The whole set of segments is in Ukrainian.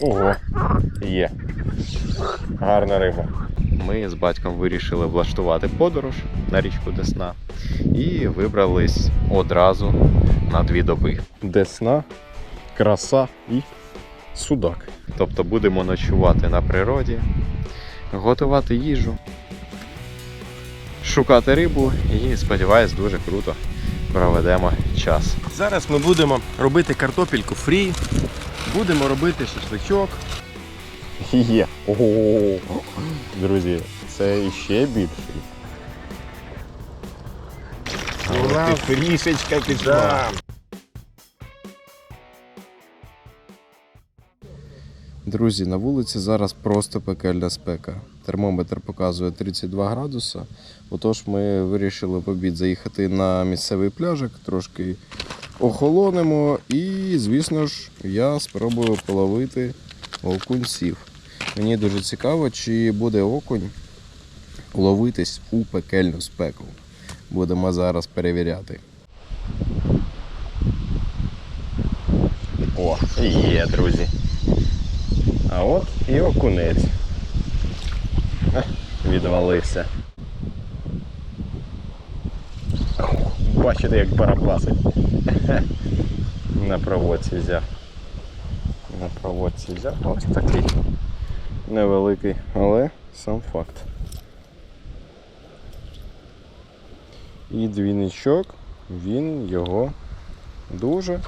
Ого, є. Гарна риба. Ми з батьком вирішили влаштувати подорож на річку Десна і вибрались одразу на дві доби. Десна, краса і судак. Тобто будемо ночувати на природі, готувати їжу, шукати рибу і, сподіваюсь, дуже круто проведемо час. Зараз ми будемо робити картопельку фрі, будемо робити шашличок. Є. Ого. Друзі, це іще більший. Ура, фрішечка Да. Друзі, на вулиці зараз просто пекельна спека. Термометр показує 32 градуса. Отож, ми вирішили в обід заїхати на місцевий пляжик, трошки охолонемо і, звісно ж, я спробую половити окунців. Мені дуже цікаво, чи буде окунь ловитись у пекельну спеку. Будемо зараз перевіряти. О, є, друзі. А от і окунець. Відвалився. Бачите, як барабасить. На проводці взяв. На проводці взяв. Ось такий невеликий, але сам факт. І двійничок, він його дуже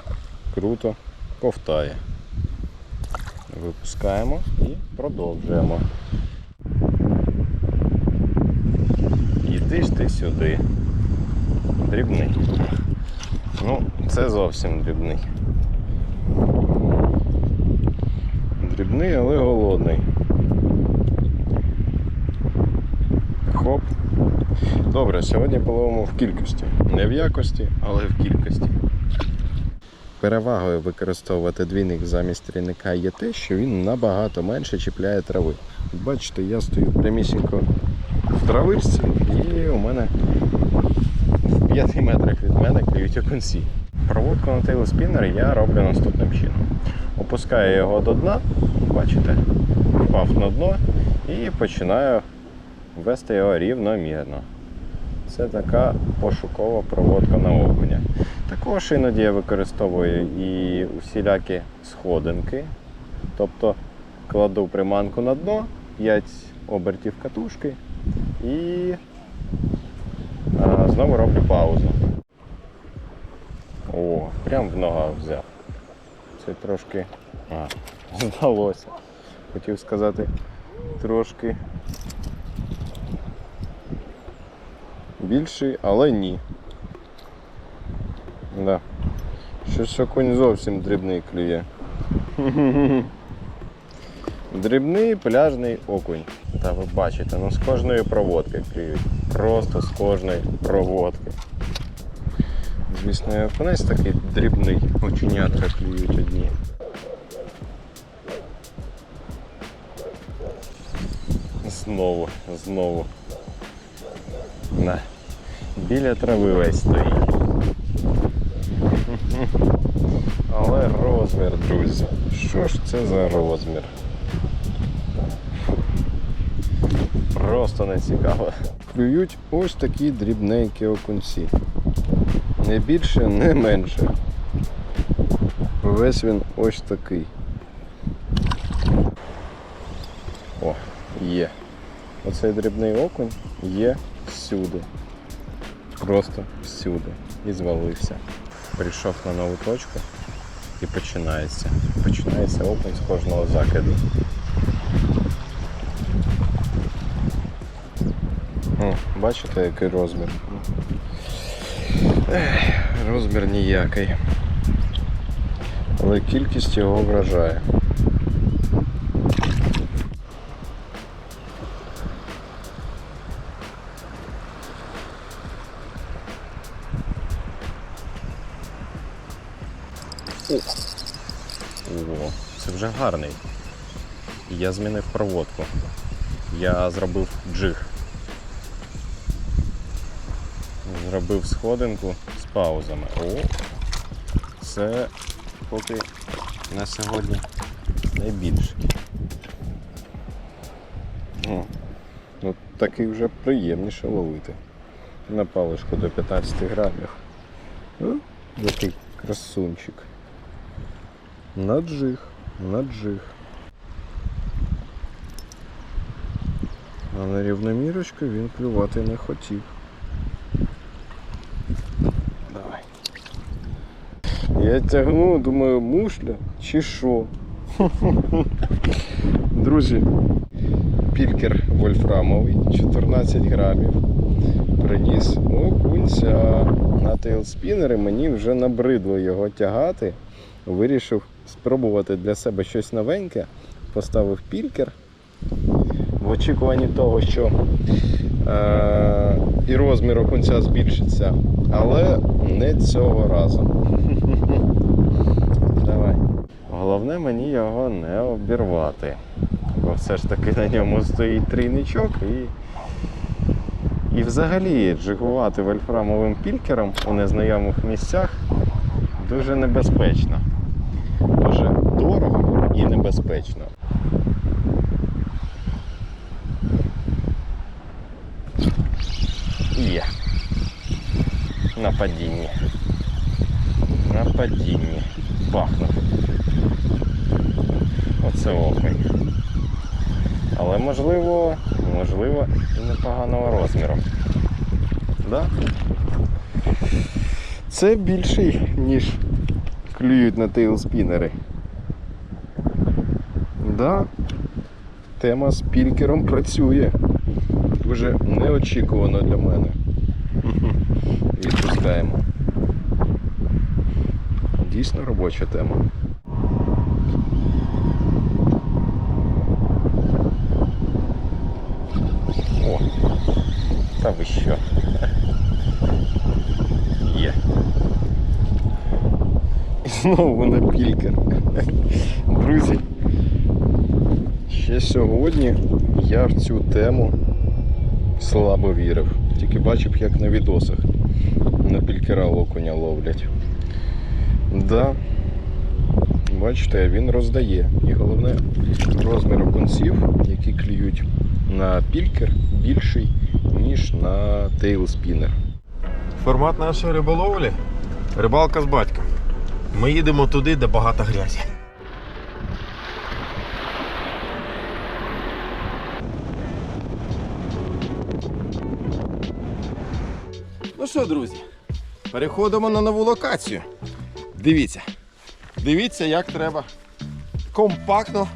круто ковтає. Випускаємо і продовжуємо. Іди ж ти сюди. Дрібний. Ну, це зовсім дрібний. Дрібний, але голодний. Хоп. Добре, сьогодні половимо в кількості. Не в якості, але в кількості. Перевагою використовувати двійник замість трійника є те, що він набагато менше чіпляє трави. Бачите, я стою прямісінько в травичці і у мене 5 метрах від мене клюють окунці. Проводку на тейлспінер я роблю наступним чином. Опускаю його до дна, бачите, впав на дно і починаю вести його рівномірно. Це така пошукова проводка на окуня. Також іноді я використовую і усілякі сходинки. Тобто кладу приманку на дно, 5 обертів катушки і знову роблю паузу. О, прям в нога взяв. Це трошки. А, здалося. Хотів сказати трошки більший, але ні. Да. Щось окунь зовсім дрібний клює. Дрібний пляжний окунь. Та ви бачите, ну з кожної проводки клюють. Просто з кожної проводки. Звісно, і окунець такий дрібний, оченятка клюють одні. Знову, знову. На. Біля трави весь стоїть. Але розмір, друзі. Що ж це за розмір? Просто не цікаво. Клюють ось такі дрібненькі окунці. Не більше, не менше. Весь він ось такий. О, є. Оцей дрібний окунь є всюди. Просто всюди. І звалився. Прийшов на нову точку і починається. Починається окунь з кожного закиду. Бачите, який розмір? Розмір ніякий. Але кількість його вражає. О, це вже гарний. Я змінив проводку. Я зробив джиг. Зробив сходинку з паузами. О, це поки на сьогодні найбільший. О, ну такий вже приємніше ловити. На паличку до 15 грамів. Ну, який красунчик. Наджиг, наджиг. А на рівномірочку він клювати не хотів. Давай. Я тягну, думаю, мушля чи що. Друзі, пількер вольфрамовий, 14 грамів. Приніс окунця на тейлспінери. Мені вже набридло його тягати. Вирішив спробувати для себе щось новеньке. Поставив пількер в очікуванні того, що е- і розмір окунця збільшиться, але не цього разу. Головне мені його не обірвати. Бо все ж таки на ньому стоїть трійничок і. І взагалі джигувати вольфрамовим пількером у незнайомих місцях дуже небезпечно. Дуже дорого і небезпечно. Є. На падінні. На падінні. Бахнув. Оце окунь. Але можливо, можливо, і непоганого розміру. Да? Це більший, ніж клюють на тейлспінери. Да. Тема з пількером працює. Дуже неочікувано для мене. Відпускаємо. Дійсно робоча тема. О, та ви що? Є. І знову на пількер. Друзі, ще сьогодні я в цю тему слабо вірив. Тільки бачив, як на відосах на пількера окуня ловлять. Да. Бачите, він роздає. І головне, розмір окунців, які клюють на пількер, більший, ніж на тейлспінер. Формат нашої риболовлі рибалка з батьком. Ми їдемо туди, де багато грязі. Ну що, друзі, переходимо на нову локацію. Дивіться. Дивіться, як треба компактно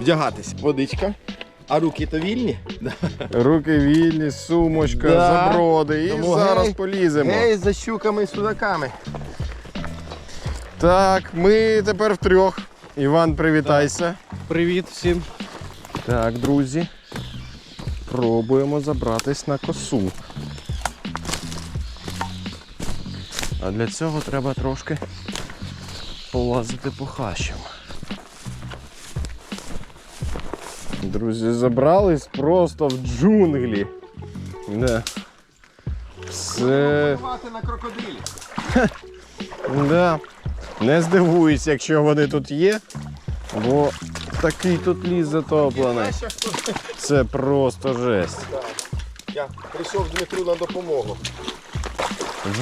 вдягатись. Водичка. А руки то вільні? Руки вільні, сумочка, Да. заброди. І Тому зараз гей, поліземо. Гей, за щуками і судаками. Так, ми тепер втрьох. Іван, привітайся. Привіт всім. Так, друзі. Пробуємо забратись на косу. А для цього треба трошки полазити по хащам. Друзі, забрались просто в джунглі. Да. Мати на крокодилі. Да. Не здивуюсь, якщо вони тут є, бо такий тут ліс затоплений. Це просто жесть. Я прийшов Дмитру на допомогу.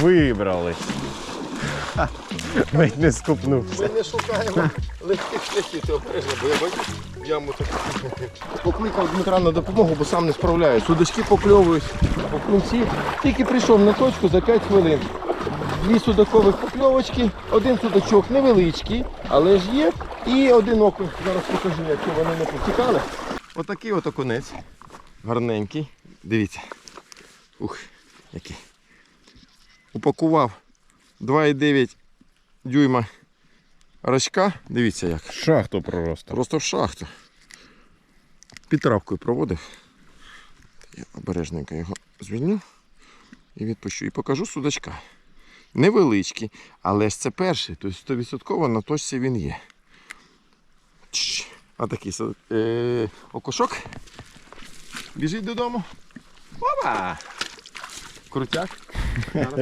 Вибрались. Ледь не скупнувся. Ми не шукаємо легких шляхів, бо я в яму так. Покликав Дмитра на допомогу, бо сам не справляюсь. Судочки покльовують, окунці. Тільки прийшов на точку за 5 хвилин. Дві судакових покльовочки, один судачок невеличкий, але ж є. І один окунь. Зараз покажу, якщо вони не повтікали. Отакий от окунець. Гарненький. Дивіться. Ух, який. Упакував 2,9 дюйма рачка. Дивіться як. Шахту просто. Просто в шахту. Під травкою проводив. Я обережненько його звільню і відпущу. І покажу судачка. Невеличкий, але ж це перший, тобто 100% на точці він є. Чш. А такий суд- е, окушок. Біжить додому. Опа! Крутяк.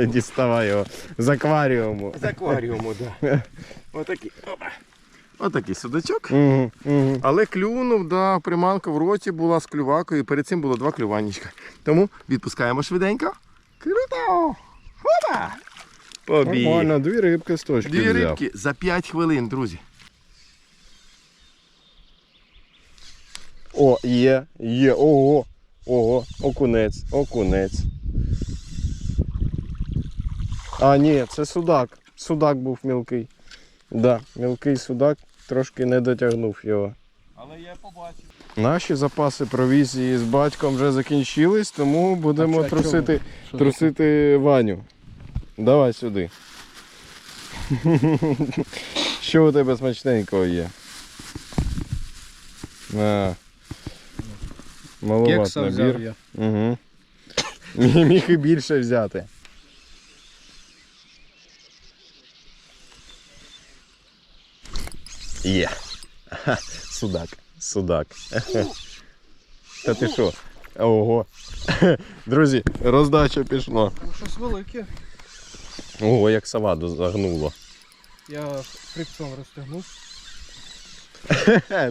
Діставай його з акваріуму. З акваріуму, так. Отакий. Отакий судачок. Угу, угу. Але клюнув, да, приманка в роті була з клювакою, перед цим було два клюванічка. Тому відпускаємо швиденько. Круто! Хопа! Побіг. Нормально, дві рибки з точки Дві взяв. рибки за 5 хвилин, друзі. О, є, є, ого, ого, окунець, окунець. А, ні, це судак. Судак був мілкий. Да, мілкий судак трошки не дотягнув його. Але я побачив. Наші запаси провізії з батьком вже закінчились, тому будемо А трусити, Що трусити Ваню. Давай сюди. Що у тебе смачненького є? А. Маловат Кекса взяв набір. я. Угу. Міг і більше взяти. Є. Судак. Судак. Та ти що? Ого. Друзі, роздача пішла. Ну, Щось велике. Ого, як саваду загнуло. Я фрикціон розтягнув.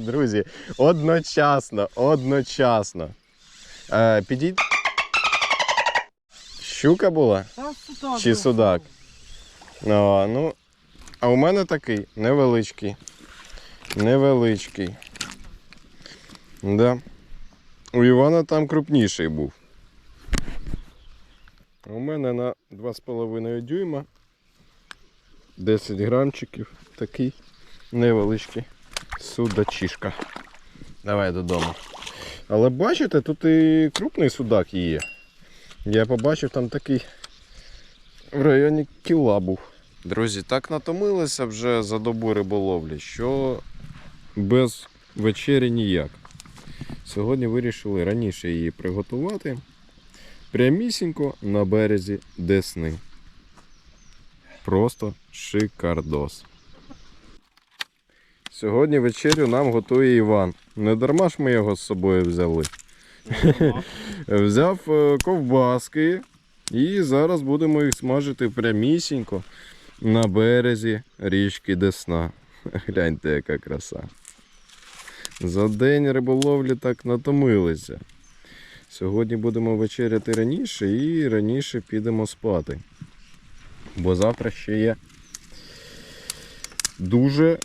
Друзі, одночасно, одночасно. Е, підійдь. Щука була? Та судак. Чи судак? А, ну, а у мене такий невеличкий. Невеличкий. Да. У Івана там крупніший був. У мене на 2,5 дюйма 10 грамчиків. Такий невеличкий судачишка. Давай додому. Але бачите, тут і крупний судак є. Я побачив там такий в районі кіла був. Друзі, так натомилися вже за добу риболовлі, що без вечері ніяк. Сьогодні вирішили раніше її приготувати прямісінько на березі Десни. Просто шикардос. Сьогодні вечерю нам готує Іван. Не дарма ж ми його з собою взяли. Взяв е, ковбаски і зараз будемо їх смажити прямісінько на березі річки Десна. Гляньте, яка краса. За день риболовлі так натомилися. Сьогодні будемо вечеряти раніше і раніше підемо спати. Бо завтра ще є дуже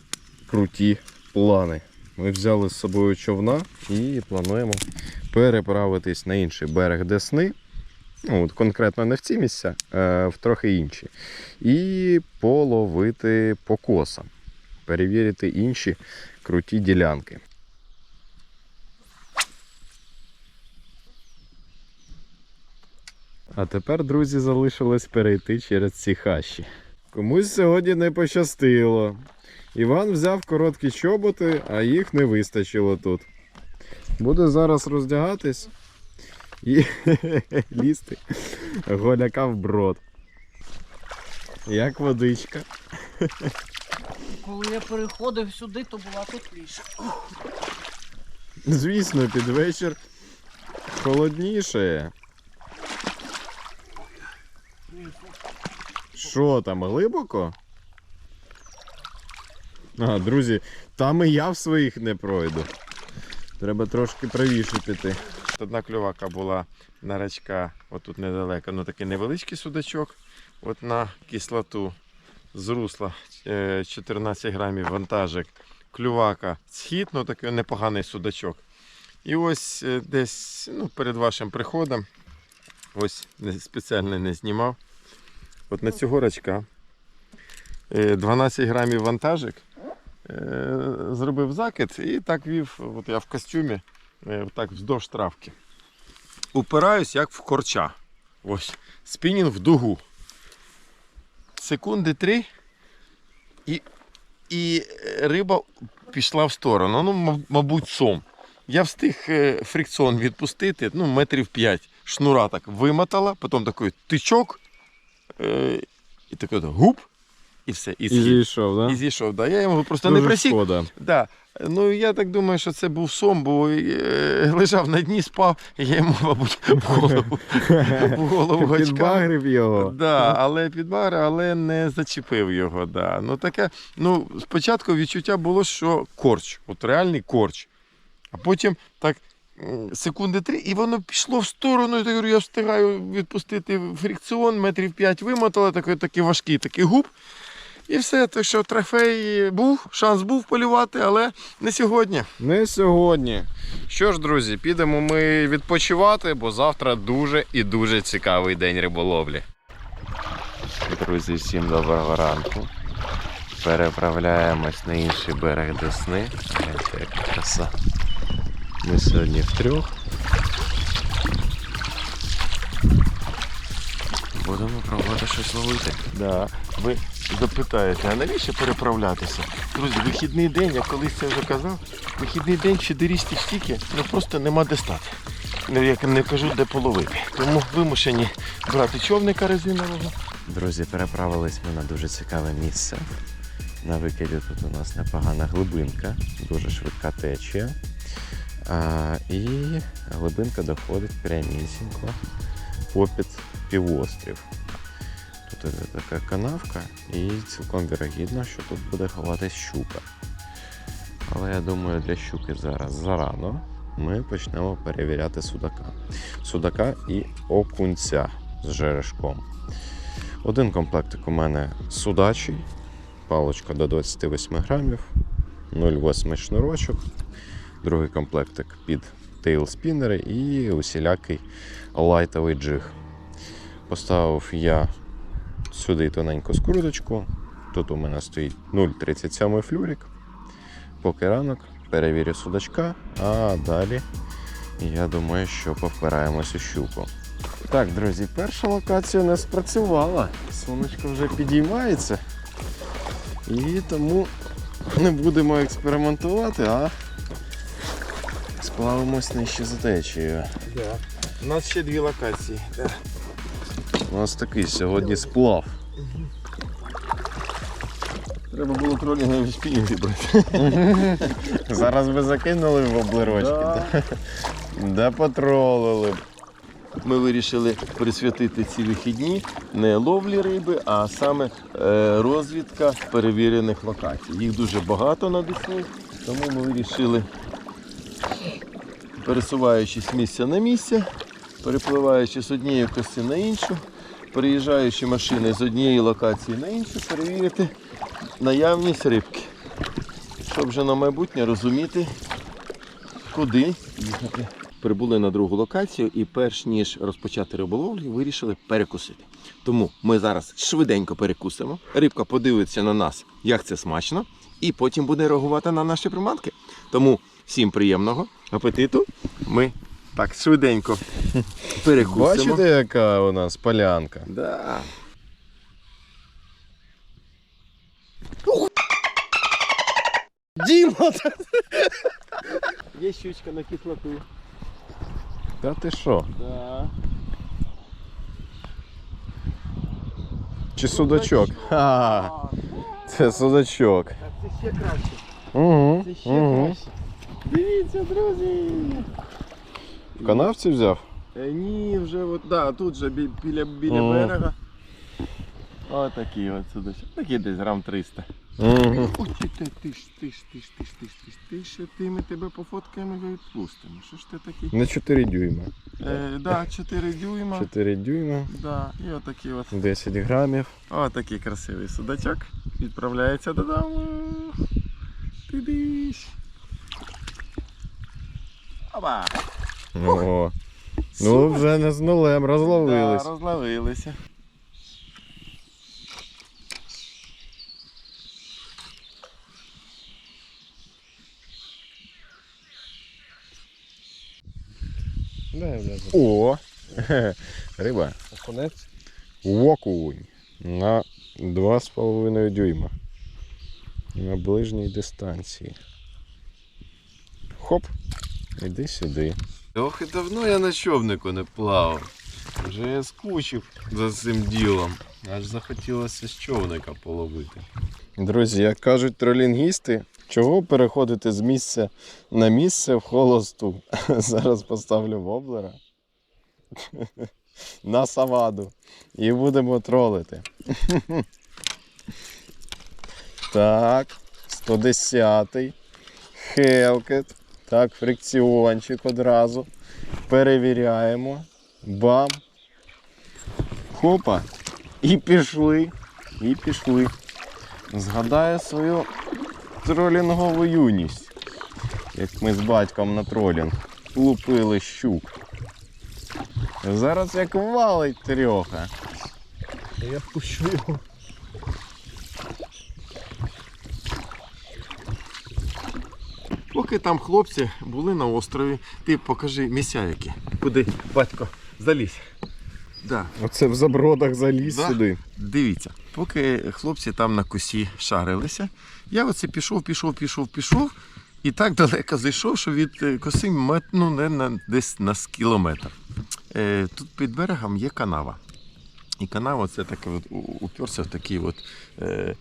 круті плани. Ми взяли з собою човна і плануємо переправитись на інший берег Десни. Ну, от конкретно не в ці місця, а в трохи інші. І половити по косам. Перевірити інші круті ділянки. А тепер, друзі, залишилось перейти через ці хащі. Комусь сьогодні не пощастило. Іван взяв короткі чоботи, а їх не вистачило тут. Буде зараз роздягатись і лізти голяка в брод. Як водичка. Коли я переходив сюди, то була тепліше. Звісно, під вечір холодніше. Що там, глибоко? А, друзі, там і я в своїх не пройду. Треба трошки правіше піти. Одна клювака була на рачка, отут недалеко, ну такий невеличкий судачок. От на кислоту з русла е, 14 грамів вантажик. Клювака схід, ну такий непоганий судачок. І ось е, десь ну, перед вашим приходом, ось спеціально не знімав. От на цього рачка е, 12 грамів вантажик. Е, Зробив закид і так вів, от я в костюмі, е, так вздовж травки. Упираюсь, як в корча. Ось. Спінінг в дугу. Секунди три. І, і е, риба пішла в сторону. Ну, мабуть, сом. Я встиг е, фрикціон відпустити, ну, метрів 5. Шнура так вимотала, потім такий тичок. Е, і такий от гуп. і все. І, І зійшов, І зійшов. Да. Я його просто Дуже не просік. шкода. Да. Ну я так думаю, що це був сон, бо е, лежав на дні, спав, і я йому, мабуть, в голову, в голову гачкав. Підбагрив його. Да, але підбар, але не зачепив його. Да. Ну, таке, ну, спочатку відчуття було, що корч, от реальний корч. А потім так секунди три, і воно пішло в сторону. Я, говорю, я встигаю відпустити фрикціон, метрів 5 вимотало, такий, такий важкий такий губ. І все, так що трофей був, шанс був полювати, але не сьогодні. Не сьогодні. Що ж, друзі, підемо ми відпочивати, бо завтра дуже і дуже цікавий день риболовлі. Друзі, всім доброго ранку. Переправляємось на інший берег Десни. Краса. Ми сьогодні втрьох. Будемо пробувати щось ловити. Да. Ви запитаєте, а навіщо переправлятися? Друзі, вихідний день, я колись це вже казав, вихідний день фідерістів стільки, ну просто нема де стати. Ну, Я не кажу, де половити. Тому вимушені брати човника резинового. Друзі, переправились ми на дуже цікаве місце. На викиді тут у нас непогана глибинка, дуже швидка течія. А, і глибинка доходить прямісінько попід півострів. Тут іде така канавка, і цілком вірогідно, що тут буде ховатись щука. Але я думаю, для щуки зараз зарано. Ми почнемо перевіряти судака. Судака і окунця з жерешком. Один комплектик у мене судачий, паличка до 28 грамів, 0,8 шнурочок. Другий комплектик під тейлспінери і усілякий лайтовий джиг. Поставив я сюди тоненьку скруточку. Тут у мене стоїть 0,37 флюрик. Поки ранок, перевірю судачка, а далі я думаю, що повпираємось у щуку. Так, друзі, перша локація не спрацювала. Сонечко вже підіймається. І тому не будемо експериментувати, а сплавимось нижче за течією. Да. У нас ще дві локації. Да. У нас такий сьогодні сплав. Треба було тролінговий спінінг вибрати. Зараз би закинули в облирочки. Да, да потролили б. Ми вирішили присвятити ці вихідні не ловлі риби, а саме е, розвідка перевірених локацій. Їх дуже багато на Десні, тому ми вирішили, пересуваючись з місця на місце, перепливаючи з однієї коси на іншу, переїжджаючи машини з однієї локації на іншу, перевірити наявність рибки. Щоб вже на майбутнє розуміти, куди їхати. Прибули на другу локацію і перш ніж розпочати риболовлю, вирішили перекусити. Тому ми зараз швиденько перекусимо. Рибка подивиться на нас, як це смачно, і потім буде реагувати на наші приманки. Тому всім приємного апетиту. Ми так швиденько перекусимо. Бачите, яка у нас полянка? Да. Діма! Є щучка на кислоту. Та ти що? Да. Чи судачок? Ха, це судачок. Так це ще краще. Угу, Це ще угу. краще. Дивіться, друзі. В канавці взяв? Е, ні, вже от, да, тут же бі- біля, біля Мгм. берега. Отакий от судочок. Такий десь грам 300. Угу. Ой, ти, ти, ти ж, ти ж, ти ж, ти ж, ти ж, ти ж, ти ж, ти ми тебе пофоткаємо і відпустимо. Що ж ти такий? На 4 дюйма. Е, да, 4 дюйма. 4 дюйма, Да, і отакий от. 10 грамів. Отакий красивий судачок. Відправляється додому. Ти-диш. Опа! О. Ну, вже не з нулем, розловились. Да, розловилися. О! Риба. Окунець. Окунь. На 2,5 дюйма. На ближній дистанції. Хоп. Іди сюди. Ох, і давно я на човнику не плавав. Вже я скучив за цим ділом. Аж захотілося з човника половити. Друзі, як кажуть тролінгісти, чого переходити з місця на місце в холосту? Зараз поставлю воблера на саваду і будемо тролити. Так, 110-й. Хелкет. Так, фрикціончик одразу. Перевіряємо. Бам. Хопа. І пішли. І пішли. Згадаю свою тролінгову юність. Як ми з батьком на тролінг лупили щук. Зараз як валить трьоха. Я впущу його. Поки там хлопці були на острові, ти покажи місця які. Куди батько залізь. Да. Оце в забродах заліз Да. сюди. Дивіться, поки хлопці там на косі шарилися, я оце пішов, пішов, пішов, пішов. І так далеко зайшов, що від е, коси мет, ну, не на, десь на кілометр. Е, тут під берегом є канава. І канава це таке от, уперся в такий от, е, е,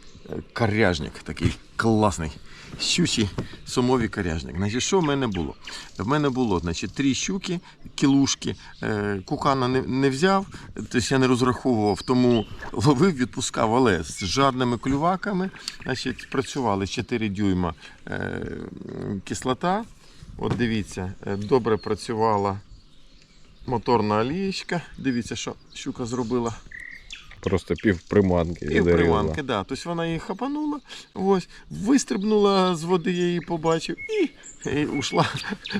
коряжник, такий класний. Щучий сумовий коряжник. Значить, що в мене було? В мене було значить, три щуки, кілушки, е, кукана не, не взяв, тобто я не розраховував, тому ловив, відпускав, але з жадними клюваками значить, працювали 4 дюйма е, кислота. От дивіться, добре працювала моторна олієчка. Дивіться, що щука зробила. Просто пів приманки. Пів приманки, да. Тобто вона її хапанула, ось, вистрибнула з води, я її побачив, і, і ушла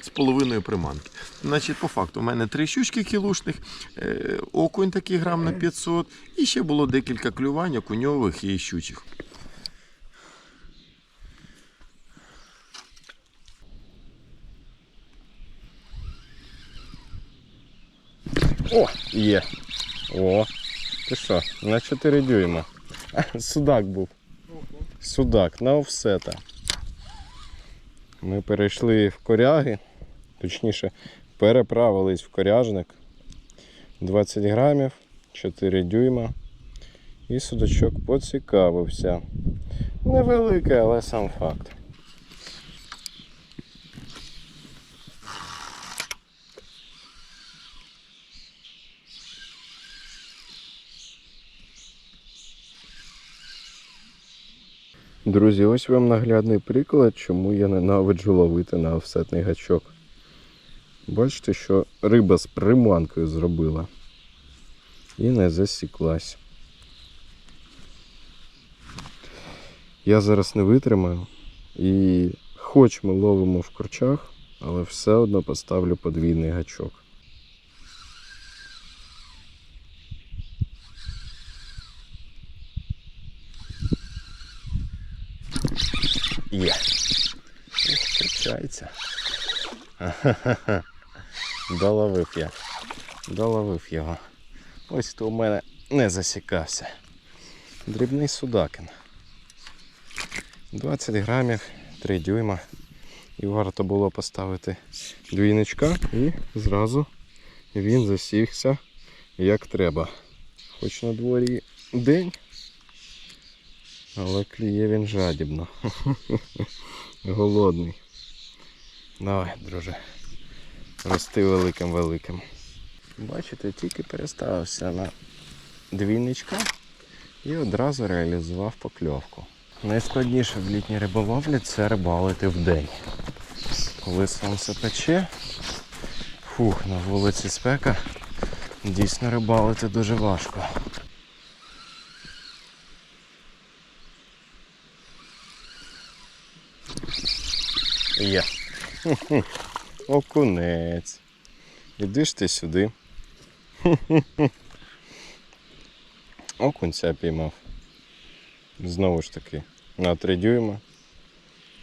з половиною приманки. Значить, по факту, у мене три щучки кілушних, е, окунь такий грам на 500, і ще було декілька клювань окуньових і щучих. О, є. О, ти що, на 4 дюйма. Судак був. Судак на офсета. Ми перейшли в коряги, точніше, переправились в коряжник. 20 грамів, 4 дюйма. І судачок поцікавився. Невеликий, але сам факт. Друзі, ось вам наглядний приклад, чому я ненавиджу ловити на офсетний гачок. Бачите, що риба з приманкою зробила і не засіклась. Я зараз не витримаю і хоч ми ловимо в корчах, але все одно поставлю подвійний гачок. Є. Ух, качається. Ха-ха-ха. Доловив я. Доловив його. Ось хто у мене не засікався. Дрібний судакин. 20 грамів, 3 дюйма. І варто було поставити двійничка і зразу він засігся як треба. Хоч на дворі день, але кліє він жадібно. Голодний. Давай, друже. Рости великим великим. Бачите, тільки переставився на двійничка і одразу реалізував покльовку. Найскладніше в літній риболовлі це рибалити вдень. Коли сонце пече, фух, на вулиці спека, дійсно рибалити дуже важко. Є. Окунець. Іди ж ти сюди. Окунця піймав. Знову ж таки, на 3 дюйма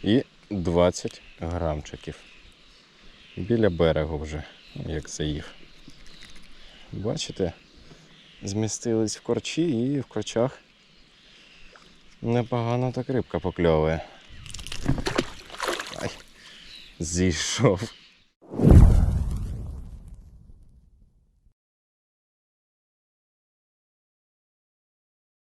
і 20 грамчиків. Біля берегу вже, як заїв. Бачите, змістились в корчі і в корчах непогано так рибка покльовує. Зійшов.